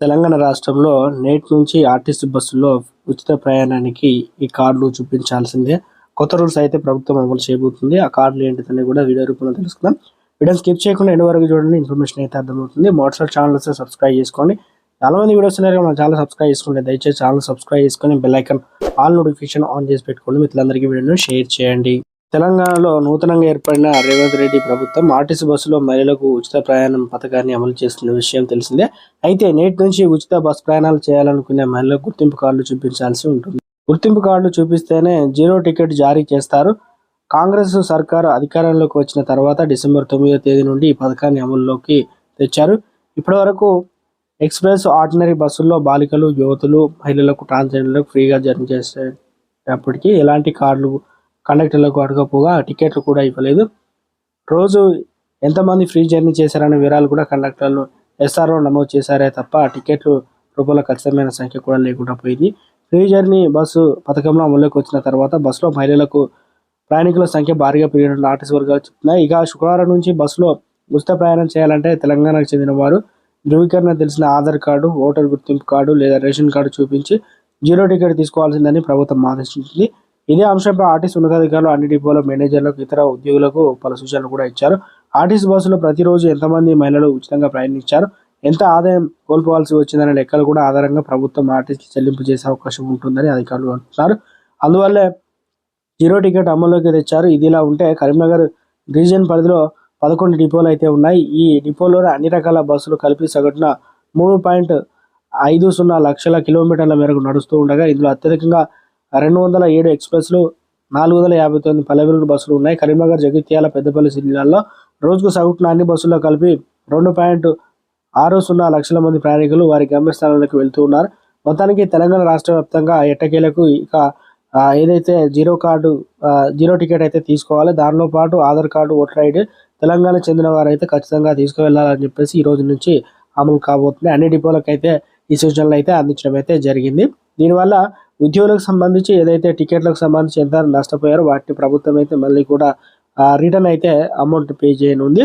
తెలంగాణ రాష్ట్రంలో నేటి నుంచి ఆర్టీసీ బస్సుల్లో ఉచిత ప్రయాణానికి ఈ కార్డులు చూపించాల్సిందే. కొత్త రూల్స్ అయితే ప్రభుత్వం అమలు చేయబోతుంది. ఆ కార్డులు ఏంటిదని కూడా వీడియో రూపంలో తెలుసుకుందాం. వీడియో స్కిప్ చేయకుండా ఎన్ని వరకు చూడండి ఇన్ఫర్మేషన్ అయితే అర్థమవుతుంది. మోటార్ ఛానల్ వస్తే సబ్స్క్రైబ్ చేసుకోండి. చాలా మంది వీడియోస్ ఉన్నారు మన ఛానల్ సబ్స్క్రైబ్ చేసుకోండి. దయచేసి ఛానల్ సబ్స్క్రైబ్ చేసుకొని bell icon all notification on చేసి పెట్టుకోండి. మిత్రులందరికీ వీడియోను షేర్ చేయండి. తెలంగాణలో నూతనంగా ఏర్పడిన రేవంత్ రెడ్డి ప్రభుత్వం ఆర్టీసీ బస్సులో మహిళలకు ఉచిత ప్రయాణం పథకాన్ని అమలు చేస్తున్న విషయం తెలిసిందే. అయితే నేటి నుంచి ఉచిత బస్ ప్రయాణాలు చేయాలనుకునే మహిళలకు గుర్తింపు కార్డులు చూపించాల్సి ఉంటుంది. గుర్తింపు కార్డులు చూపిస్తేనే జీరో టికెట్ జారీ చేస్తారు. కాంగ్రెస్ సర్కారు అధికారంలోకి వచ్చిన తర్వాత డిసెంబర్ తొమ్మిదో తేదీ నుండి ఈ పథకాన్ని అమల్లోకి తెచ్చారు. ఇప్పటి వరకు ఎక్స్ప్రెస్ ఆర్డినరీ బస్సుల్లో బాలికలు యువతులు మహిళలకు ట్రాన్స్జెండర్లకు ఫ్రీగా జర్నీ చేసేటప్పటికీ ఎలాంటి కార్డులు కండక్టర్లకు అడగపోగా టికెట్లు కూడా ఇవ్వలేదు. రోజు ఎంతమంది ఫ్రీ జర్నీ చేశారనే వివరాలు కూడా కండక్టర్లు ఎస్ఆర్ఓ నమోదు చేశారే తప్ప టికెట్లు రూపంలో ఖచ్చితమైన సంఖ్య కూడా లేకుండా పోయింది. ఫ్రీ జర్నీ బస్సు పథకంలో అమలులోకి వచ్చిన తర్వాత బస్సులో మహిళలకు ప్రయాణికుల సంఖ్య భారీగా పెరిగినట్లు ఆర్టీసీ వర్గాలు చెప్తున్నాయి. ఇక శుక్రవారం నుంచి బస్సులో ఉచిత ప్రయాణం చేయాలంటే తెలంగాణకు చెందిన వారు ధృవీకరణ తెలిసిన ఆధార్ కార్డు ఓటర్ గుర్తింపు కార్డు లేదా రేషన్ కార్డు చూపించి జీరో టికెట్ తీసుకోవాల్సిందని ప్రభుత్వం ఆదేశించింది. ఇదే అంశంపై ఆర్టీసీ ఉన్నతాధికారులు అన్ని డిపోల మేనేజర్లకు ఇతర ఉద్యోగులకు పలు సూచనలు కూడా ఇచ్చారు. ఆర్టీసీ బస్సులో ప్రతిరోజు ఎంతమంది మహిళలు ఉచితంగా ప్రయాణించారు? ఎంత ఆదాయం కోల్పోవాల్సి వచ్చిందనే లెక్కలు కూడా ఆధారంగా ప్రభుత్వం ఆర్టీసీకి చెల్లింపు చేసే అవకాశం ఉంటుందని అధికారులు అంటున్నారు. అందువల్లే జీరో టికెట్ అమల్లోకి తెచ్చారు. ఇదిలా ఉంటే కరీంనగర్ రీజియన్ పరిధిలో పదకొండు డిపోలు అయితే ఉన్నాయి. ఈ డిపోలోనే అన్ని రకాల బస్సులు కలిపి సగటున మూడు పాయింట్ ఐదు సున్నా లక్షల కిలోమీటర్ల మేరకు నడుస్తూ ఉండగా ఇందులో అత్యధికంగా రెండు వందల ఏడు ఎక్స్ప్రెస్లు నాలుగు వందల యాభై తొమ్మిది పల్లెవెలుగు బస్సులు ఉన్నాయి. కరీంనగర్ జగిత్యాల పెద్దపల్లి జిల్లాల్లో రోజుకు సగటున అన్ని బస్సుల్లో కలిపి రెండు పాయింట్ ఆరు సున్నా లక్షల మంది ప్రయాణికులు వారి గమ్యస్థానాలకు వెళ్తూ ఉన్నారు. మొత్తానికి తెలంగాణ రాష్ట్ర వ్యాప్తంగా ఎట్టకేలకు ఇక ఏదైతే జీరో కార్డు జీరో టికెట్ అయితే తీసుకోవాలి దానిలో పాటు Aadhaar card voter ID Telangana చెందిన వారైతే ఖచ్చితంగా తీసుకువెళ్ళాలని చెప్పేసి ఈ రోజు నుంచి అమలు కాబోతుంది అన్ని డిపోలకు అయితే ఈ సూచనలు అయితే అందించడం అయితే జరిగింది. దీనివల్ల ఉద్యోగులకు సంబంధించి ఏదైతే టికెట్లకు సంబంధించి ఎంత నష్టపోయారో వాటిని ప్రభుత్వం అయితే మళ్ళీ కూడా రిటర్న్ అయితే అమౌంట్ పే చేయనుంది.